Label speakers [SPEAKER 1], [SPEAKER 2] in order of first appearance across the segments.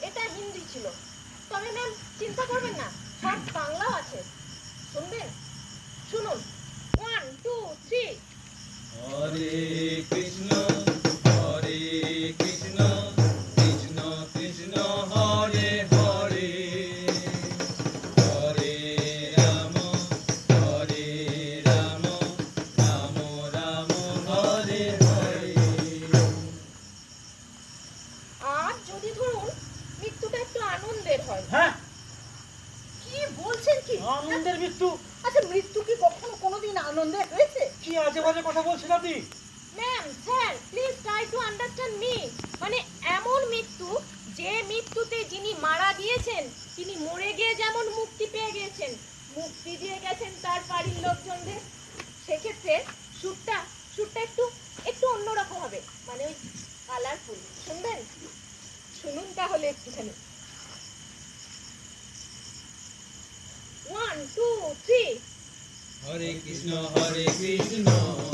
[SPEAKER 1] এটা হিন্দি ছিল। তবে ম্যাম চিন্তা করবেন না সব বাংলাও আছে। শুনবেন? শুনুন। হয়?
[SPEAKER 2] হ্যাঁ?
[SPEAKER 1] কি বলছেন কি?
[SPEAKER 2] আনন্দের মৃত্যু।
[SPEAKER 1] আচ্ছা মৃত্যু কি কখনো কোনোদিন আনন্দের হয়েছে?
[SPEAKER 2] কি আজে বাজে কথা বলছেন আপনি?
[SPEAKER 1] Ma'am sir please try to understand me মানে এমন মৃত্যু যে মৃত্যুতে যিনি মারা গিয়েছেন তিনি মরে গিয়ে যেমন মুক্তি পেয়ে গিয়েছেন মুক্তি দিয়ে গেছেন তার বাড়ির লোকজনদের সেক্ষেত্রে সুরটা সুরটা একটু একটু অন্যরকম হবে। মানে ওই কালারফুল। শুনবেন? শুনুন তাহলে একটুখানি।
[SPEAKER 3] two, three. Hare Krishna, Hare Krishna.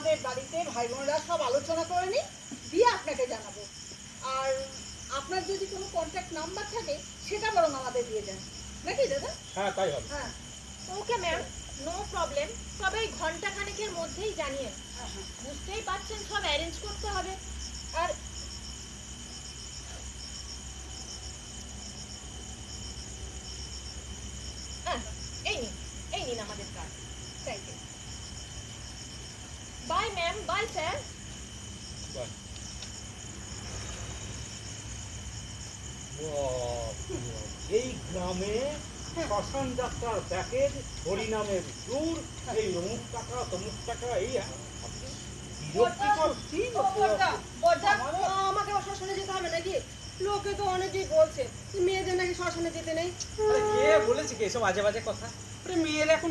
[SPEAKER 3] আমাদের বাড়িতে ভাই বোনেরা সব আলোচনা করে নিই দিয়ে আপনাকে জানাব। আর আপনার যদি কোনো কন্ট্যাক্ট নাম্বার থাকে সেটা বরং আমাদের দিয়ে দেন। নাকি দাদা?
[SPEAKER 2] হ্যাঁ তাই হবে।
[SPEAKER 3] হ্যাঁ।
[SPEAKER 1] ওকে ম্যাম নো প্রবলেম তবে এই ঘণ্টা খানেকের মধ্যেই জানিয়ে
[SPEAKER 3] হ্যাঁ হ্যাঁ।
[SPEAKER 1] বুঝতেই পারছেন সব অ্যারেঞ্জ করতে হবে।
[SPEAKER 2] গ্রামে শ্মশান যাত্রার প্যাকেজ হরিনামের সুর এই অমুক টাকা তমুক টাকা এই
[SPEAKER 3] আমাকে শ্মশানে যেতে হবে নাকি? লোকে তো অনেকেই বলছে মেয়েদের নাকি শ্মশানে যেতে নেই।
[SPEAKER 4] কে বলেছে কি এসব আজে বাজে কথা? মেয়েরা এখন